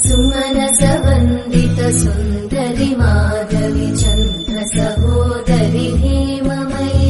सुमनसवन्दितसुन्दरि माधवि चन्द्रसहोदरि हेममयि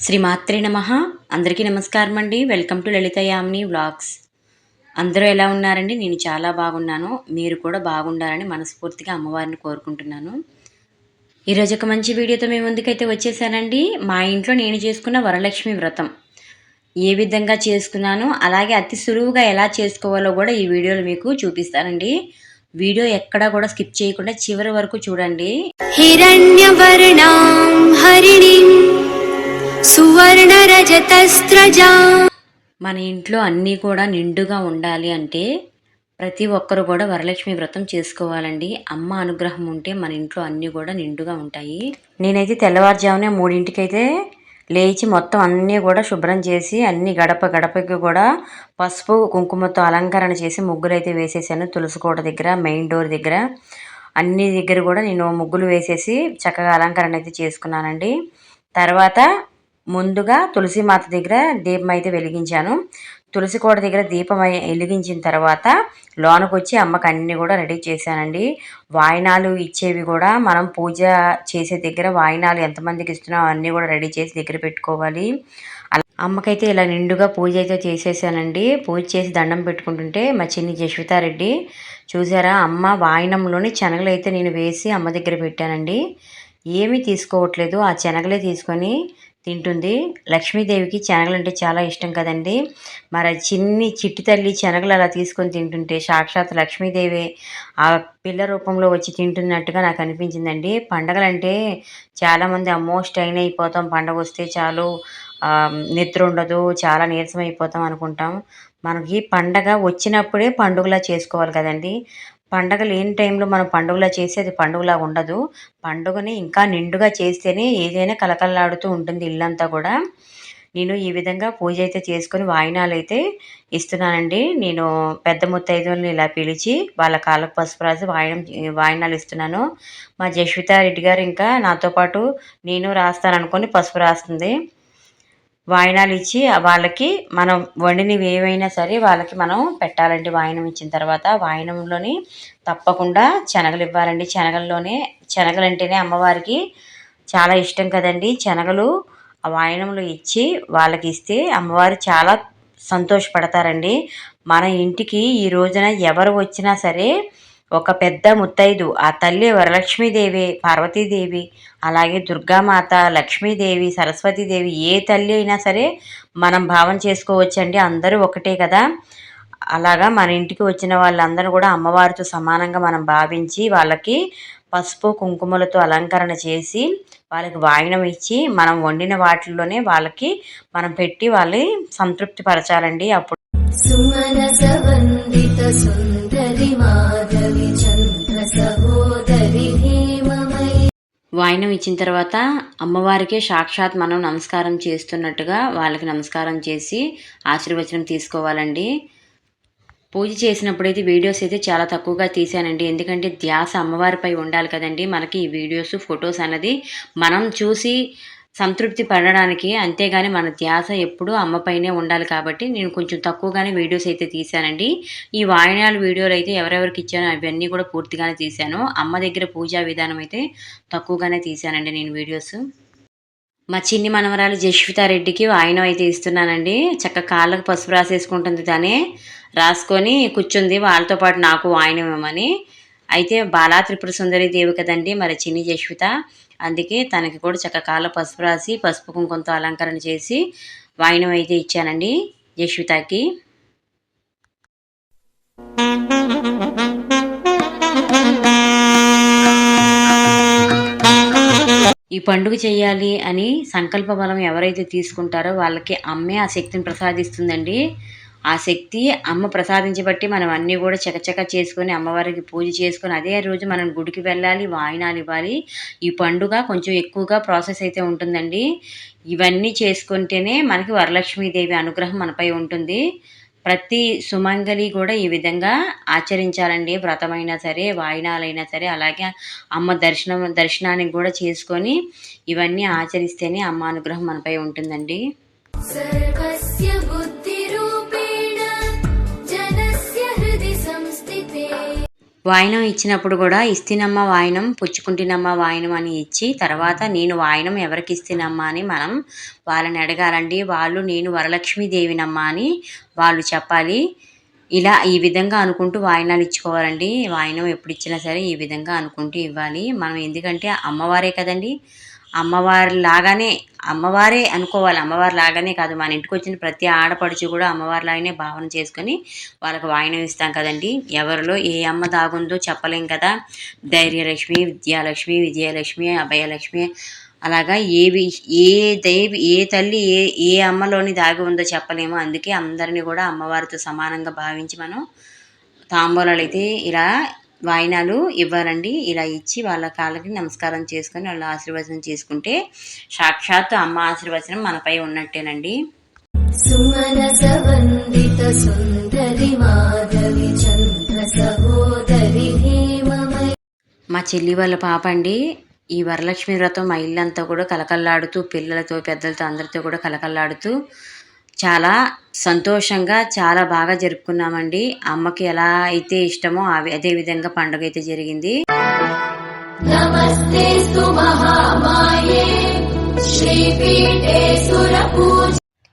శ్రీ మాత్రే నమ అందరికీ నమస్కారం అండి welcome to Lalitha Yamini vlogs అందరూ ఎలా ఉన్నారండి నేను చాలా బాగున్నాను మీరు కూడా బాగుండాలని మనస్ఫూర్తిగా అమ్మవారిని కోరుకుంటున్నాను ఈరోజు ఒక మంచి వీడియోతో మేము ముందుకైతే వచ్చేసానండి. మా ఇంట్లో నేను చేసుకున్న వరలక్ష్మి వ్రతం. ఏ విధంగా చేసుకున్నాను అలాగే అతి సులువుగా ఎలా చేసుకోవాలో కూడా ఈ వీడియోలు మీకు చూపిస్తానండి. వీడియో ఎక్కడా కూడా స్కిప్ చేయకుండా చివరి వరకు చూడండి. మన ఇంట్లో అన్నీ కూడా నిండుగా ఉండాలి అంటే ప్రతి ఒక్కరు కూడా వరలక్ష్మి వ్రతం చేసుకోవాలండి. అమ్మ అనుగ్రహం ఉంటే మన ఇంట్లో అన్నీ కూడా నిండుగా ఉంటాయి. నేనైతే తెల్లవారుజామునే మూడింటికైతే లేచి మొత్తం అన్నీ కూడా శుభ్రం చేసి అన్ని గడప గడపకి కూడా పసుపు కుంకుమతో అలంకరణ చేసి ముగ్గులు అయితే వేసేసాను తులసికోట దగ్గర మెయిన్ డోర్ దగ్గర. అన్ని దగ్గర కూడా నేను ముగ్గులు వేసేసి చక్కగా అలంకరణ అయితే చేసుకున్నానండి. తర్వాత ముందుగా తులసి మాత దగ్గర దీపం అయితే వెలిగించాను. తులసి కోట దగ్గర దీపం వెలిగించిన తర్వాత లోనకు వచ్చి అమ్మకి అన్ని కూడా రెడీ చేశానండి. వాయినాలు ఇచ్చేవి కూడా మనం పూజ చేసే దగ్గర వాయినాలు ఎంతమందికి ఇస్తున్నాం అన్నీ కూడా రెడీ చేసి దగ్గర పెట్టుకోవాలి. అమ్మకైతే ఇలా నిండుగా పూజ అయితే చేసేసానండి. పూజ చేసి దండం పెట్టుకుంటుంటే మా చిన్ని జశ్వితారెడ్డి చూసారా అమ్మ వాయినంలోని శనగలు అయితే నేను వేసి అమ్మ దగ్గర పెట్టానండి. ఏమీ తీసుకోవట్లేదు. ఆ శనగలే తీసుకొని తింటుంది. లక్ష్మీదేవికి శనగలు అంటే చాలా ఇష్టం కదండి. మరి చిన్ని చిట్టి తల్లి శనగలు అలా తీసుకొని తింటుంటే సాక్షాత్ లక్ష్మీదేవి ఆ పిల్ల రూపంలో వచ్చి తింటున్నట్టుగా నాకు అనిపించిందండి. పండగలంటే చాలామంది అమ్మో స్టైన్ అయిపోతాం. పండగ వస్తే చాలు నిద్ర ఉండదు చాలా నీరసం అయిపోతాం అనుకుంటాం. మనకి పండగ వచ్చినప్పుడే పండుగలా చేసుకోవాలి కదండి. పండగ లేని టైంలో మనం పండుగలా చేసి అది పండుగలా ఉండదు. పండుగని ఇంకా నిండుగా చేస్తేనే ఏదైనా కలకలలాడుతూ ఉంటుంది ఇల్లంతా కూడా. నేను ఈ విధంగా పూజ అయితే చేసుకొని వాయినాలు అయితే ఇస్తున్నానండి. నేను పెద్ద ముత్తైదువుల్ని ఇలా పిలిచి వాళ్ళ కాళ్ళకు పసుపు రాసి వాయనం వాయినాలు ఇస్తున్నాను. మా జశ్విత రెడ్డి గారు ఇంకా నాతో పాటు నేను రాస్తాను అనుకొని పసుపు రాస్తుంది. వాయినాలు ఇచ్చి వాళ్ళకి మనం వండినవి ఏవైనా సరే వాళ్ళకి మనం పెట్టాలండి వాయినం ఇచ్చిన తర్వాత. వాయినంలోని తప్పకుండా శనగలు ఇవ్వాలండి. శనగల్లోనే శనగలు అంటేనే అమ్మవారికి చాలా ఇష్టం కదండి. శనగలు ఆ వాయనంలో ఇచ్చి వాళ్ళకి ఇస్తే అమ్మవారు చాలా సంతోషపడతారండి. మన ఇంటికి ఈ రోజున ఎవరు వచ్చినా సరే ఒక పెద్ద ముత్తైదు ఆ తల్లి వరలక్ష్మీదేవి పార్వతీదేవి అలాగే దుర్గామాత లక్ష్మీదేవి సరస్వతీదేవి ఏ తల్లి అయినా సరే మనం భావన చేసుకోవచ్చండి. అందరూ ఒకటే కదా. అలాగా మన ఇంటికి వచ్చిన వాళ్ళందరూ కూడా అమ్మవారితో సమానంగా మనం భావించి వాళ్ళకి పసుపు కుంకుమలతో అలంకరణ చేసి వాళ్ళకి వాయినం ఇచ్చి మనం వండిన వాటిల్లోనే వాళ్ళకి మనం పెట్టి వాళ్ళని సంతృప్తి పరచాలండి అప్పుడు సుమన సుందరి వాయినం ఇచ్చిన తర్వాత అమ్మవారికే సాక్షాత్ మనం నమస్కారం చేస్తున్నట్టుగా వాళ్ళకి నమస్కారం చేసి ఆశీర్వచనం తీసుకోవాలండి. పూజ చేసినప్పుడైతే వీడియోస్ అయితే చాలా తక్కువగా తీసానండి ఎందుకంటే ధ్యాస అమ్మవారిపై ఉండాలి కదండి. మనకి ఈ వీడియోస్ ఫొటోస్ అన్నది మనం చూసి సంతృప్తి పడడానికి. అంతేగాని మన ధ్యాస ఎప్పుడూ అమ్మపైనే ఉండాలి కాబట్టి నేను కొంచెం తక్కువగానే వీడియోస్ అయితే తీశానండి. ఈ వాయనాలు వీడియోలు అయితే ఎవరెవరికి ఇచ్చానో అవన్నీ కూడా పూర్తిగానే తీశాను. అమ్మ దగ్గర పూజా విధానం అయితే తక్కువగానే తీశానండి నేను వీడియోస్. మా చిన్ని మనవరాలు జశ్వితారెడ్డికి వాయినం అయితే ఇస్తున్నానండి. చక్క కాళ్ళకు పసుపు రాసేసుకుంటుంది తనే. రాసుకొని కూర్చుంది. వాళ్ళతో పాటు నాకు వాయినం ఇవ్వమని. అయితే బాలా త్రిపుర సుందరి దేవి కదండి మరి చిన్ని జశ్విత అందుకే తనకి కూడా చక్క కాళ్ళ పసుపు రాసి పసుపు కుంకుమతో అలంకరణ చేసి వాయినం అయితే ఇచ్చానండి జశ్వితకి ఈ పండుగ చేయాలి అని సంకల్ప బలం ఎవరైతే తీసుకుంటారో వాళ్ళకి అమ్మే ఆ శక్తిని ప్రసాదిస్తుందండి. ఆ శక్తి అమ్మ ప్రసాదించబట్టి మనం అన్నీ కూడా చకచక చేసుకొని అమ్మవారికి పూజ చేసుకొని అదే రోజు మనం గుడికి వెళ్ళాలి వాయినాలు ఇవ్వాలి. ఈ పండుగ కొంచెం ఎక్కువగా ప్రాసెస్ అయితే ఉంటుందండి. ఇవన్నీ చేసుకుంటేనే మనకి వరలక్ష్మీదేవి అనుగ్రహం మనపై ఉంటుంది. ప్రతి సుమంగలి కూడా ఈ విధంగా ఆచరించాలండి. వ్రతమైనా సరే వాయినాలైనా సరే అలాగే అమ్మ దర్శనం దర్శనానికి కూడా చేసుకొని ఇవన్నీ ఆచరిస్తేనే అమ్మ అనుగ్రహం మనపై ఉంటుందండి. వాయినం ఇచ్చినప్పుడు కూడా ఇస్తినమ్మ వాయినం పుచ్చుకుంటినమ్మ వాయినం అని ఇచ్చి తర్వాత నేను వాయినం ఎవరికి ఇస్తినమ్మా అని మనం వాళ్ళని అడగాలండి. వాళ్ళు నేను వరలక్ష్మీదేవినమ్మ అని వాళ్ళు చెప్పాలి. ఇలా ఈ విధంగా అనుకుంటూ వాయినాలు ఇచ్చుకోవాలండి. వాయినం ఎప్పుడు ఇచ్చినా సరే ఈ విధంగా అనుకుంటూ ఇవ్వాలి. మనం ఎందుకంటే అమ్మవారే కదండి. అమ్మవారి లాగానే అమ్మవారే అనుకోవాలి. అమ్మవారి లాగానే కాదు మన ఇంటికి వచ్చిన ప్రతి ఆడపడుచు కూడా అమ్మవారి లాగానే భావన చేసుకొని వాళ్ళకి వాయినం ఇస్తాం కదండి. ఎవరిలో ఏ అమ్మ దాగుందో చెప్పలేం కదా. ధైర్యలక్ష్మి విద్యాలక్ష్మి విజయలక్ష్మి అభయలక్ష్మి అలాగా ఏవి ఏ దేవి ఏ తల్లి ఏ ఏ అమ్మలోని దాగి ఉందో చెప్పలేము. అందుకే అందరినీ కూడా అమ్మవారితో సమానంగా భావించి మనం తాంబూలాలు అయితే ఇలా వాయినాలు ఇవ్వాలండి. ఇలా ఇచ్చి వాళ్ళ కాళ్ళకి నమస్కారం చేసుకొని వాళ్ళ ఆశీర్వచనం చేసుకుంటే సాక్షాత్తు అమ్మ ఆశీర్వచనం మనపై ఉన్నట్టేనండి. మా చెల్లి వాళ్ళ పాప అండి. ఈ వరలక్ష్మి వ్రతం మా ఇల్లంతా కూడా కలకల్లాడుతూ పిల్లలతో పెద్దలతో అందరితో కూడా కలకల్లాడుతూ చాలా సంతోషంగా చాలా బాగా జరుపుకున్నామండి. అమ్మకి ఎలా అయితే ఇష్టమో అవి అదే విధంగా పండుగ అయితే జరిగింది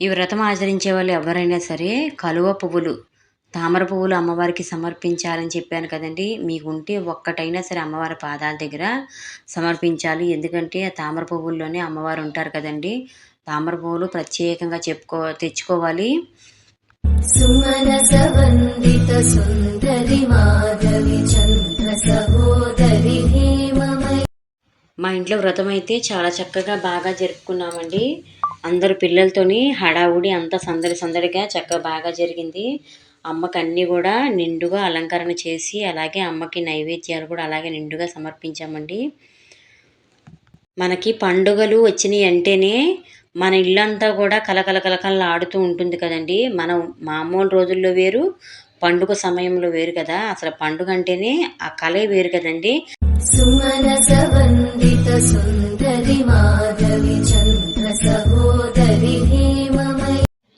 ఈ వ్రతం ఆచరించే వాళ్ళు ఎవరైనా సరే కలువ పువ్వులు తామర పువ్వులు అమ్మవారికి సమర్పించాలని చెప్పాను కదండి. మీకుంటే ఒక్కటైనా సరే అమ్మవారి పాదాల దగ్గర సమర్పించాలి. ఎందుకంటే ఆ తామర పువ్వుల్లోనే అమ్మవారు ఉంటారు కదండి. తామర పువ్వులు ప్రత్యేకంగా చెప్పుకో తెచ్చుకోవాలి. మా ఇంట్లో వ్రతం అయితే చాలా చక్కగా బాగా జరుపుకున్నామండి. అందరు పిల్లలతోని హడావుడి అంతా సందడి సందడిగా చక్కగా బాగా జరిగింది. అమ్మకన్నీ కూడా నిండుగా అలంకరణ చేసి అలాగే అమ్మకి నైవేద్యాలు కూడా అలాగే నిండుగా సమర్పించామండి. మనకి పండుగలు వచ్చినాయి అంటేనే మన ఇల్లంతా కూడా కలకల ఆడుతూ ఉంటుంది కదండి. మనం మామూలు రోజుల్లో వేరు పండుగ సమయంలో వేరు కదా. అసలు పండుగ అంటేనే ఆ కళే వేరు కదండి.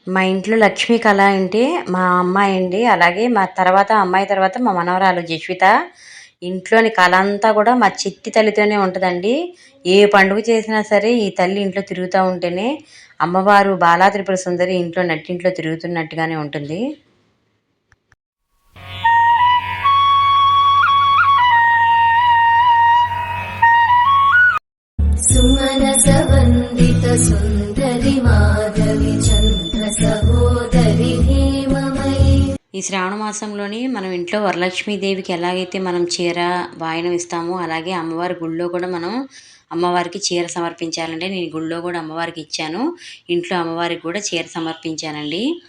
మా ఇంట్లో లక్ష్మి కళ అంటే మా అమ్మాయి అండి. అలాగే మా తర్వాత అమ్మాయి తర్వాత మా మనవరాలు జస్విత. ఇంట్లోని కళ అంతా కూడా మా చిట్టి తల్లితోనే ఉంటుందండి. ఏ పండుగ చేసినా సరే ఈ తల్లి ఇంట్లో తిరుగుతూ ఉంటేనే అమ్మవారు బాలా త్రిపుర సుందరి ఇంట్లో నట్టింట్లో తిరుగుతున్నట్టుగానే ఉంటుంది. శ్రావణ మాసంలోని మనం ఇంట్లో వరలక్ష్మీదేవికి ఎలాగైతే మనం చీర వాయనం ఇస్తామో అలాగే అమ్మవారి గుళ్ళో కూడా మనం అమ్మవారికి చీర సమర్పించాలంటే నేను గుళ్ళో కూడా అమ్మవారికి ఇచ్చాను. ఇంట్లో అమ్మవారికి కూడా చీర సమర్పించానండి.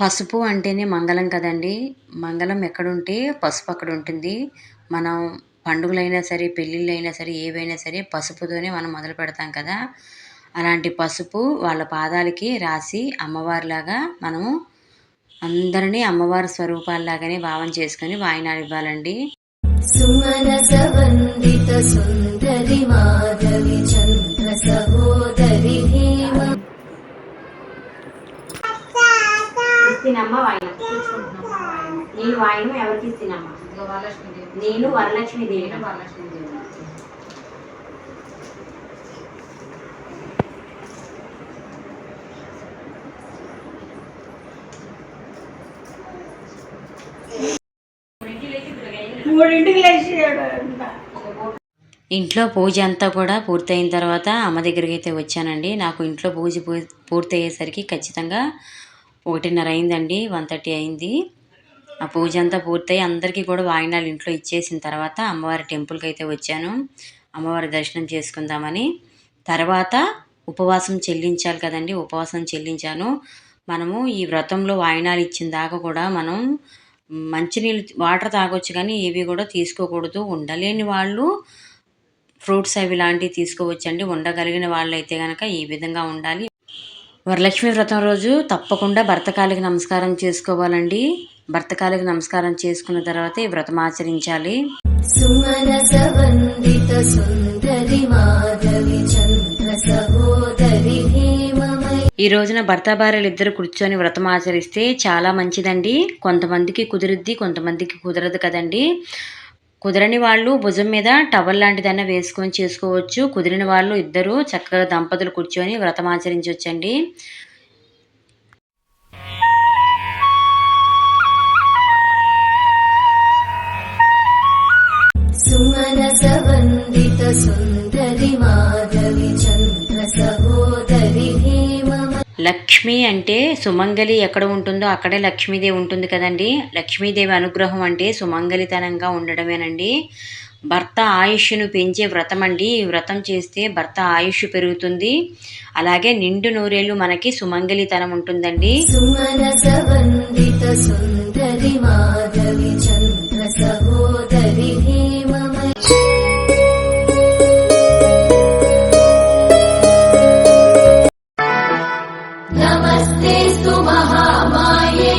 పసుపు అంటేనే మంగళం కదండి. మంగళం ఎక్కడుంటే పసుపు అక్కడ ఉంటుంది. మనం పండుగలైనా సరే పెళ్ళిళ్ళైనా సరే ఏవైనా సరే పసుపుతోనే మనం మొదలు పెడతాం కదా. అలాంటి పసుపు వాళ్ళ పాదాలకి రాసి అమ్మవారిలాగా మనము అందరినీ అమ్మవారి స్వరూపాల్లాగానే భావం చేసుకుని వాయినాలు ఇవ్వాలండి సుమన సబంధిత సుందరి మాధవి చంద్ర నేను వాయిన ఎవరికి ఇస్తినమ్మా నేను ఇంట్లో పూజ అంతా కూడా పూర్తయిన తర్వాత అమ్మ దగ్గరికి అయితే వచ్చానండి. నాకు ఇంట్లో పూజ పూ- పూర్తయ్యేసరికి ఖచ్చితంగా ఒకటిన్నర అయిందండి వన్ థర్టీ అయింది. ఆ పూజ అంతా పూర్తయి అందరికీ కూడా వాయినాలు ఇంట్లో ఇచ్చేసిన తర్వాత అమ్మవారి టెంపుల్కి అయితే వచ్చాను. అమ్మవారి దర్శనం చేసుకుందామని. తర్వాత ఉపవాసం చెల్లించాలి కదండి ఉపవాసం చెల్లించాను. మనము ఈ వ్రతంలో వాయినాలు ఇచ్చిన దాకా కూడా మనం మంచినీళ్ళు వాటర్ తాగొచ్చు కానీ ఇవి కూడా తీసుకోకూడదు. ఉండలేని వాళ్ళు ఫ్రూట్స్ అవి లాంటివి తీసుకోవచ్చండి. ఉండగలిగిన వాళ్ళైతే కనుక ఈ విధంగా ఉండాలి. వరలక్ష్మి వ్రతం రోజు తప్పకుండా భర్తకాలికి నమస్కారం చేసుకోవాలండి. భర్తకాలికి నమస్కారం చేసుకున్న తర్వాత ఈ వ్రతం ఆచరించాలి. ఈ రోజున భర్త భార్యలు ఇద్దరు కూర్చొని వ్రతం ఆచరిస్తే చాలా మంచిదండి. కొంతమందికి కుదిరిద్ది కొంతమందికి కుదరదు కదండి. కుదరని వాళ్ళు భుజం మీద టవల్ లాంటిదైనా వేసుకొని చేసుకోవచ్చు. కుదిరిన వాళ్ళు ఇద్దరు చక్కగా దంపతులు కూర్చొని వ్రతం ఆచరించవచ్చండి సుమన సవందిత సుందరి మాధవి చంద్ర లక్ష్మి అంటే సుమంగలి ఎక్కడ ఉంటుందో అక్కడే లక్ష్మీదేవి ఉంటుంది కదండి. లక్ష్మీదేవి అనుగ్రహం అంటే సుమంగలితనంగా ఉండడమేనండి. భర్త ఆయుష్ను పెంచే వ్రతం అండి. ఈ వ్రతం చేస్తే భర్త ఆయుష్ పెరుగుతుంది. అలాగే నిండు నూరేళ్ళు మనకి సుమంగలితనం ఉంటుందండి. సుమన సుందరి మాధవి महामाये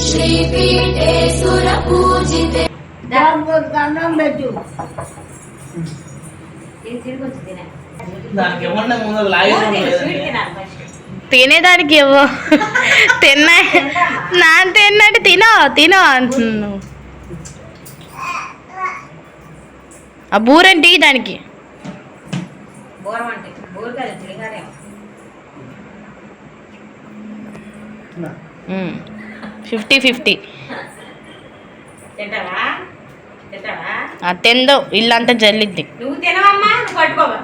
श्रीपीठे सुरपूजिते దండం పెట్టు దానికి ఏమన్నా ముందు లాగే తినేదానికి ఇవ్వు తిన్నా నా తిన్నట్టు తినో తినో అంటున్నావు ఆ బూరంటి దానికి ఫిఫ్టీ ఫిఫ్టీ. తిందో. ఇల్లంతా జల్లిద్ది. నువ్వు తినవమ్మా నువ్వు పట్టుకోవా.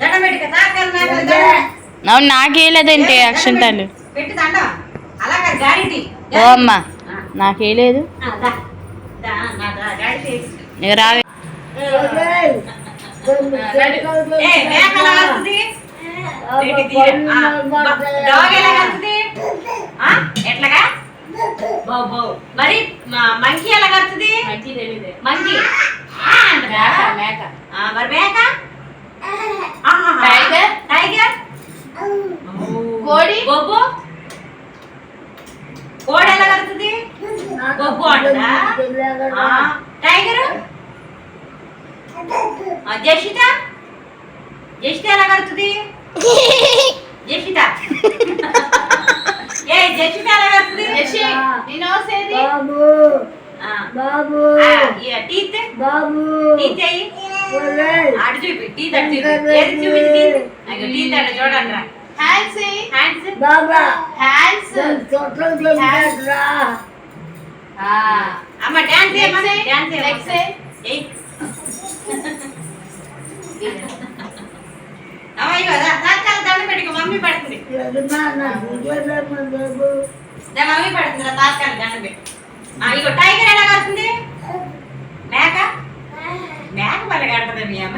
దండం పెట్టుక తాకల్ అవును నాకేలేదంటే అలాగా గాడిది ఓ అమ్మా నాకేలేదు. రావే. ఎట్లాగా? మరి మంకీ ఎలా కడుతుంది? మంకీ మరి మేక? టైగర్. టైగర్? కోడి? బొబ్బు? కోడి ఎలా కడుతుంది? బొబ్బు అంటదా? టైగర్? జషిత? జషిత ఎలా కడుతుంది? బాబు. ఆ, బాబు. ఆ, ఈ టీత్? బాబు. టీత్ అయ్యి అటు చూపి టీత్ అటు చూపి. ఏది చూపించి టీత్? టీత్ అటు చూడండి రా హ్యాండ్స్ బాబా. హ్యాండ్స్. చోట్ల తింటాడ్రా అమ్మ డాన్స్ చేయమ్మా డాన్స్ చేయమ్మా ఏయ్. అమ్మ ఇగో రా తాత్కాల దండం పెట్టుకో మమ్మీ పడుతుంది. దా మమ్మీ పడుతుంది రా తాత్కాల దండం పెట్టు. ఆ, ఇగో టైగర్ ఎలా కడుతుంది? మేక? మేక పల్ల కడుతుంది మీ అమ్మ.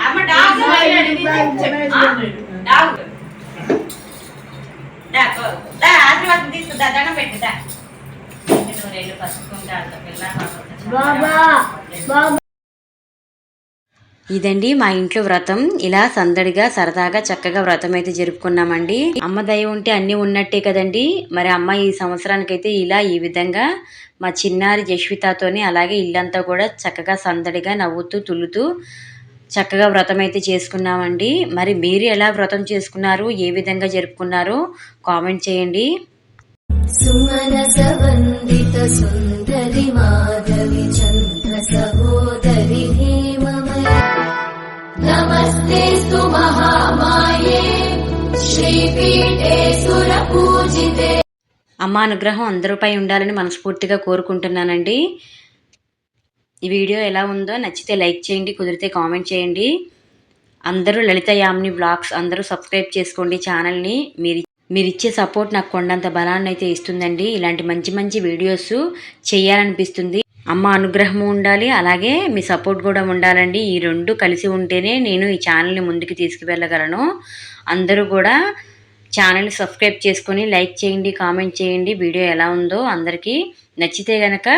అమ్మ, డాగ్ డాగ్ దా కో- దా ఆశీర్వాదం తీసుకు దా దండం పెట్టు దా. నూరేళ్ళు పసుకుంటారు పిల్ల బాబా బాబా. ఇదండి మా ఇంట్లో వ్రతం. ఇలా సందడిగా సరదాగా చక్కగా వ్రతం అయితే జరుపుకున్నామండి. అమ్మ దయ ఉంటే అన్నీ ఉన్నట్టే కదండి. మరి అమ్మ ఈ సంవత్సరానికైతే ఇలా ఈ విధంగా మా చిన్నారి జశ్వితతోనే అలాగే ఇల్లంతా కూడా చక్కగా సందడిగా నవ్వుతూ తుల్లుతూ చక్కగా వ్రతం అయితే చేసుకున్నామండి. మరి మీరు ఎలా వ్రతం చేసుకున్నారు? ఏ విధంగా జరుపుకున్నారు? కామెంట్ చేయండి. సుమన అమ్మ అనుగ్రహం అందరిపై ఉండాలని మనస్ఫూర్తిగా కోరుకుంటున్నానండి. ఈ వీడియో ఎలా ఉందో నచ్చితే లైక్ చేయండి కుదిరితే కామెంట్ చేయండి. అందరూ లలిత యామిని బ్లాగ్స్ అందరూ సబ్స్క్రైబ్ చేసుకోండి ఛానల్ని. మీరు మీరిచ్చే సపోర్ట్ నాకు కొండంత బలాన్ని అయితే ఇస్తుందండి. ఇలాంటి మంచి మంచి వీడియోస్ చేయాలనిపిస్తుంది. అమ్మ అనుగ్రహము ఉండాలి అలాగే మీ సపోర్ట్ కూడా ఉండాలండి. ఈ రెండు కలిసి ఉంటేనే నేను ఈ ఛానల్ని ముందుకు తీసుకువెళ్ళగలను. అందరూ కూడా ఛానల్ని సబ్స్క్రైబ్ చేసుకొని లైక్ చేయండి కామెంట్ చేయండి. వీడియో ఎలా ఉందో అందరికీ నచ్చితే గనక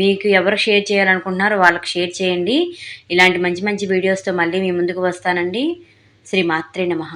మీకు ఎవరు షేర్ చేయాలనుకుంటున్నారో వాళ్ళకి షేర్ చేయండి. ఇలాంటి మంచి మంచి వీడియోస్తో మళ్ళీ మీ ముందుకు వస్తానండి. శ్రీ మాత్రే నమః.